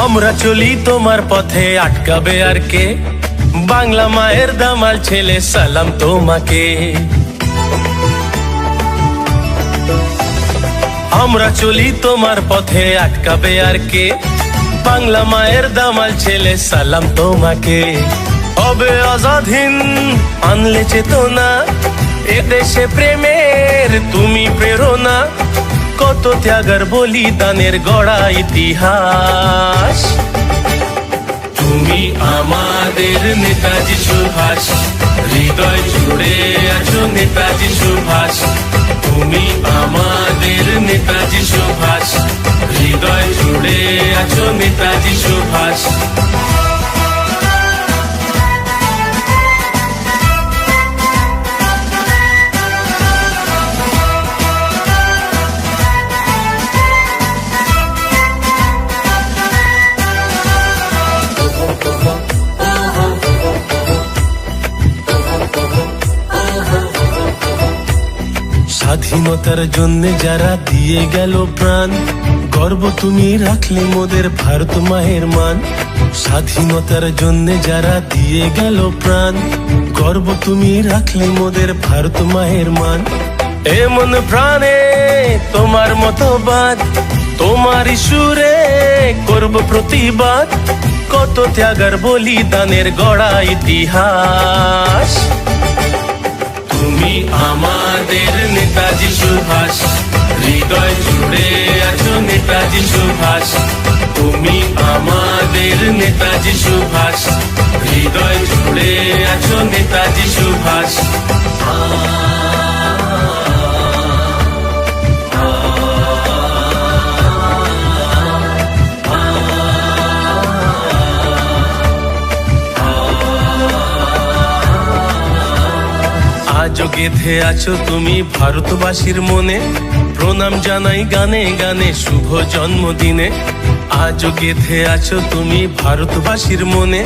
আমরা চলি তোমার পথে আটকাবে আর কে? বাংলা মায়ের দামাল ছেলে, সালাম তোমাকে। আমরা চলি তোমার পথে আটকাবে আর কে? বাংলা মায়ের দামাল ছেলে, সালাম তোমাকে। হবে আজাদহীন আনলে চেতনা। এদেশে প্রেমের, তুমি প্রেরণা। কত ত্যাগার বলিদানের গড়া ইতিহাস। তুমি আমাদের নেতাজি সুভাষ, হৃদয় জুড়ে আছো নেতাজি সুভাষ। তুমি আমাদের নেতাজি সুভাষ, হৃদয় জুড়ে আছো নেতাজি সুভাষ। স্বাধীনতার জন্য যারা দিয়ে গেল প্রাণ, গর্ব তুমি রাখলে মোদের ভারত মায়ের মান। স্বাধীনতার জন্য যারা দিয়ে গেল প্রাণ, গর্ব তুমি রাখলে মোদের ভারত মায়ের মান। এমন প্রাণে তোমার মতবাদ তোমার সুরে করব প্রতিবাদ। কত ত্যাগার বলিদানের গড়া ইতিহাস। তুমি আমাদের নেতাজি সুভাষ। হৃদয় জুড়ে আছো নেতাজি সুভাষ। তুমি আমাদের নেতাজি সুভাষ। হৃদয় জুড়ে আছো নেতাজি সুভাষ। আজও গেথে আছো তুমি ভারতবাসীর মনে। প্রণাম জানাই গানে গানে শুভ জন্মদিনে। আজও গেঁথে আছো তুমি ভারতবাসীর মনে।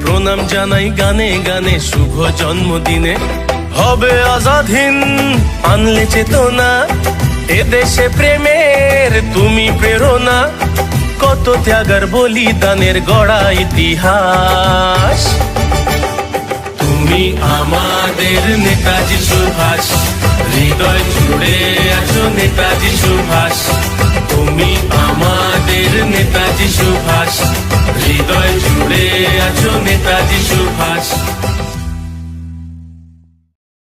প্রণাম জানাই গানে গানে শুভ জন্মদিনে। হবে আজাদহীন আনলে চেতনা। এদেশে প্রেমের তুমি প্রেরণা। কত ত্যাগার বলিদানের গড়া ইতিহাস। তুমি আমাদের সুভাষ, হৃদয় জুড়ে আছো নেতাজি সুভাষ। তুমি আমাদের নেতাজি সুভাষ, হৃদয় জুড়ে আছো নেতাজি সুভাষ।